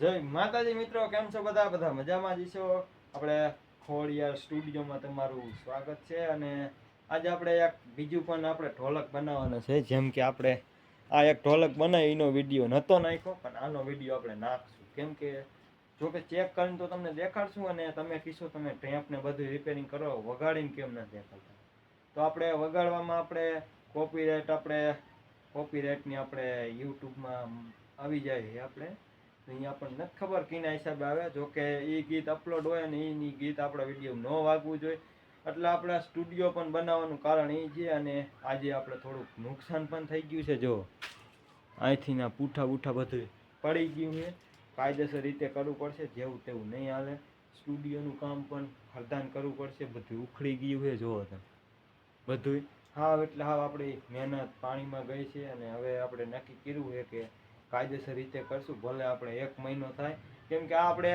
જય માતાજી મિત્રો, કેમ છો બધા? બધા મજામાં જ છો? આપણે ખોડિયાર સ્ટુડિયોમાં તમારું સ્વાગત છે અને આજે આપણે એક બીજું પણ આપણે ઢોલક બનાવવાના છે. જેમ કે આપણે આ એક ઢોલક બનાવી, એનો વીડિયો નહોતો નાખ્યો, પણ આનો વીડિયો આપણે નાખશું. કેમ કે જો કે ચેક કરીને તો તમને દેખાડશું અને તમે કીશો તમે ટેપ બધું રિપેરિંગ કરો, વગાડીને કેમ નથી દેખાડતા? તો આપણે વગાડવામાં આપણે કોપીરાઇટ આપણે કોપીરાઇટની આપણે યુટ્યુબમાં આવી જાય આપણે. અહીંયા આપણને ખબર કીના હિસાબે આવે જો કે એ ગીત અપલોડ હોય ને એની ગીત આપણા વીડિયો ન વાગવું જોઈએ. એટલે આપણે સ્ટુડિયો પણ બનાવવાનું કારણ એ છે અને આજે આપણે થોડુંક નુકસાન પણ થઈ ગયું છે, જો. અહીંથી ના પૂઠા બૂઠા બધું પડી ગયું છે. કાયદેસર રીતે કરવું પડશે, જેવું તેવું નહીં હાલે. સ્ટુડિયોનું કામ પણ હરદાન કરવું પડશે, બધું ઉખડી ગયું છે, જુઓ તમે. બધું હા એટલે હા આપણી મહેનત પાણીમાં ગઈ છે અને હવે આપણે નક્કી કર્યું છે કે કાયદેસર રીતે કરશું, ભલે આપણે એક મહિનો થાય. કેમ કે આપણે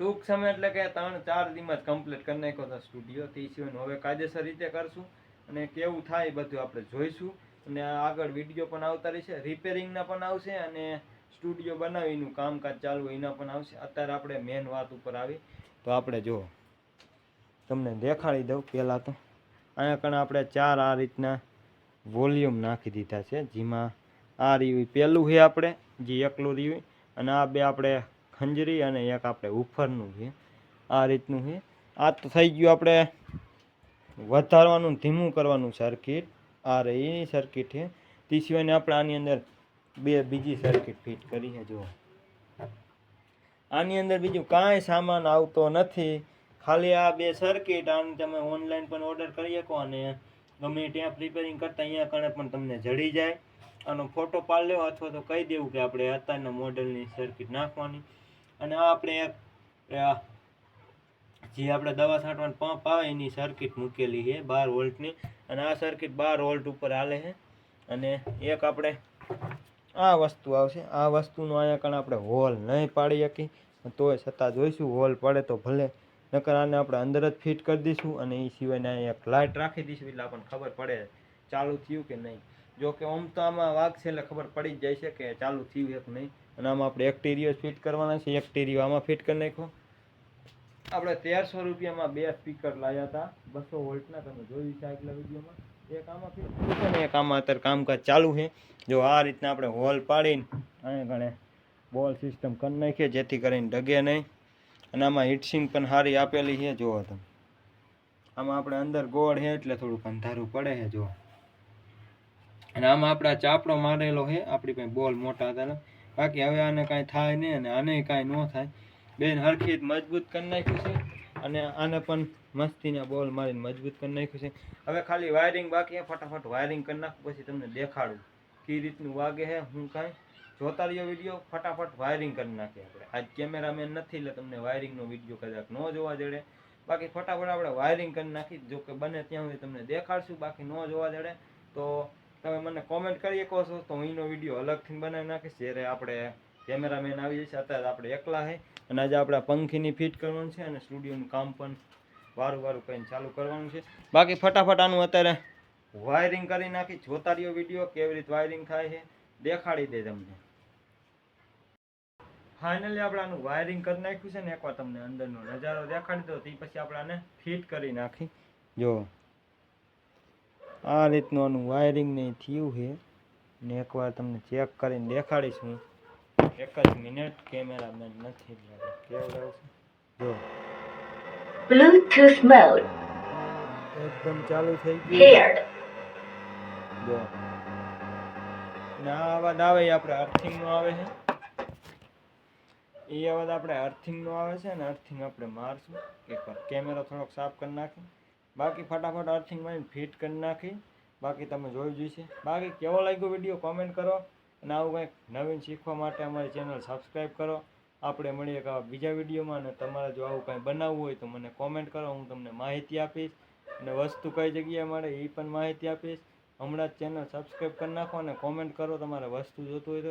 ટૂંક સમય એટલે કે ત્રણ, ચાર જ કમ્પ્લીટ કરી નાખ્યો હતો સ્ટુડિયો તે સિવાય હવે કાયદેસર રીતે કરશું. અને કેવું થાય બધું આપણે જોઈશું. અને આગળ વીડિયો પણ આવતા રહેશે રિપેરિંગના પણ આવશે અને સ્ટુડિયો બનાવીનું કામકાજ ચાલુ એના પણ આવશે. અત્યારે આપણે મેન વાત ઉપર આવી. તો આપણે જુઓ તમને દેખાડી દઉં પહેલાં તો. અહીંયા કણ આપણે ચાર આ રીતના વોલ્યુમ નાખી દીધા છે, જેમાં આ રીવી પહેલું છે આપણે, જે એકલું રીવી અને આ બે આપણે ખંજરી અને એક આપણે ઉફરનું છે. આ રીતનું છે. આ તો થઈ ગયું આપણે વધારવાનું, ધીમું કરવાનું સર્કિટ આ રહી સર્કિટ છે. તે સિવાયને આપણે આની અંદર બે બીજી સર્કિટ ફિટ કરી છે, જુઓ. આની અંદર બીજું કાંઈ સામાન આવતો નથી. ખાલી આ બે સર્કિટ આને તમે ઓનલાઈન પણ ઓર્ડર કરી શકો અને ગમે ત્યાં પ્રિપેરિંગ કરતા, અહીંયા કણે પણ તમને જડી જાય. આનો ફોટો પાડ લેવો અથવા તો કહી દેવું કે આપણે અત્યારના મોડેલની સર્કિટ નાખવાની. અને આ આપણે એક જે આપણે દવા છાંટવાનો પંપ આવે એની સર્કિટ મૂકેલી છે બાર વોલ્ટની અને આ સર્કિટ બાર વોલ્ટ ઉપર હાલે છે. અને એક આપણે આ વસ્તુ આવશે. આ વસ્તુનો અહીંયા કણ આપણે હોલ નહીં પાડી શકી તોય છતાં જોઈશું હોલ પડે તો ભલે. નકર આને આપણે અંદર જ ફિટ કરી દઈશું અને એ સિવાયના અહીંયા એક લાઇટ રાખી દઈશું. એટલે આપણને ખબર પડે ચાલુ થયું કે નહીં. જો કે આમ તો આમાં વાગશે એટલે ખબર પડી જ જાય છે કે ચાલુ થયું એક નહીં. અને આમાં આપણે એક્ટેરિયો ફિટ કરવાના છે. એક્ટેરિયો આમાં ફિટ કરી નાખો આપણે તેરસો રૂપિયામાં બે સ્પીકર લાવ્યા હતા. બસો વોલ્ટના, તમે જોયું છે આગલા વિડીયોમાં? એક આમાં ફિટ કર્યું છે ને એક આમાં અત્યારે કામકાજ ચાલુ છે. જો આ રીતના આપણે હોલ પાડીને અહીંયા ગણે બોલ સિસ્ટમ કરી નાખીએ, જેથી કરીને ડગે નહીં. અને આમાં હીટસિંગ પણ સારી આપેલી છે. જોવો તમે. આમાં આપણે અંદર ગોળ છે એટલે થોડુંક અંધારું પડે છે. જુઓ. અને આમાં આપણા ચાપડો મારેલો છે. આપણી પાસે બોલ મોટા હતા. બાકી હવે આને કાંઈ થાય નહીં અને આને કાંઈ ન થાય. બેન હરખી મજબૂત કરી નાખ્યું છે. અને આને પણ મસ્તીના બોલ મારીને મજબૂત કરી નાખ્યું છે. હવે ખાલી વાયરિંગ બાકી છે. ફટાફટ વાયરિંગ કરી નાખું, પછી તમને દેખાડું કઈ રીતનું વાગે છે, હું કાંઈ જોતા રહ્યો વીડિયો. ફટાફટ વાયરિંગ કરી નાખીએ આપણે. આજ કેમેરામેન નથી એટલે તમને વાયરિંગનો વીડિયો કદાચ ન જોવા જડે. બાકી ફટાફટ આપણે વાયરિંગ કરી નાખી. જો કે બને ત્યાં સુધી તમને દેખાડશું. બાકી ન જોવા જડે તો તમે મને કોમેન્ટ કરી શકો છો તો હું એનો વીડિયો અલગથી બનાવી નાખીશ, જ્યારે આપણે કેમેરામેન આવી જશે, અત્યારે આપણે એકલા છે અને આજે આપણે પંખીની ફિટ કરવાનું છે અને સ્ટુડિયોનું કામ પણ વારું વારું કરીને ચાલુ કરવાનું છે. બાકી ફટાફટ આનું અત્યારે વાયરિંગ કરી નાખી. જોતા રહ્યો વીડિયો કેવી રીતે વાયરિંગ થાય છે. દેખાડી દે તમને. ફાઇનલી આપણે આનું વાયરિંગ કરી નાખ્યું છે ને એકવાર તમને અંદરનો નજારો દેખાડી દો તે પછી આપણે આને ફિટ કરી નાખી. જો આ રીતનું આનું વાયરિંગ ને થયું છે. ને એકવાર તમને ચેક કરીને દેખાડીશ. હું એક જ મિનિટ કેમેરામેન નથી આપણે જો. એકદમ ચાલુ થઈ ગયું. જો. ને અવાજ આવે આપણે અર્થિંગનો આવે છે. એ અવાજ આપણે અર્થિંગનો આવે છે ને અર્થિંગ આપણે મારશું. એકવાર કેમેરો થોડોક સાફ કરી નાખી બાકી ફટાફટ અર્થિંગ મારીને ફિટ કરી નાખી. બાકી તમે જોઈ જોઈશે બાકી કેવો લાગ્યો વીડિયો કોમેન્ટ કરો અને આવું કંઈક નવીન શીખવા માટે અમારી ચેનલ સબસ્ક્રાઈબ કરો. આપણે મળીએ એક બીજા વિડીયોમાં અને તમારે જો આવું કંઈ બનાવવું હોય તો મને કોમેન્ટ કરો, હું તમને માહિતી આપીશ. અને વસ્તુ કઈ જગ્યાએ મળે એ પણ માહિતી આપીશ. હમણાં જ ચેનલ સબસ્ક્રાઈબ કરી નાખો અને કોમેન્ટ કરો તમારે વસ્તુ જોતું હોય તો.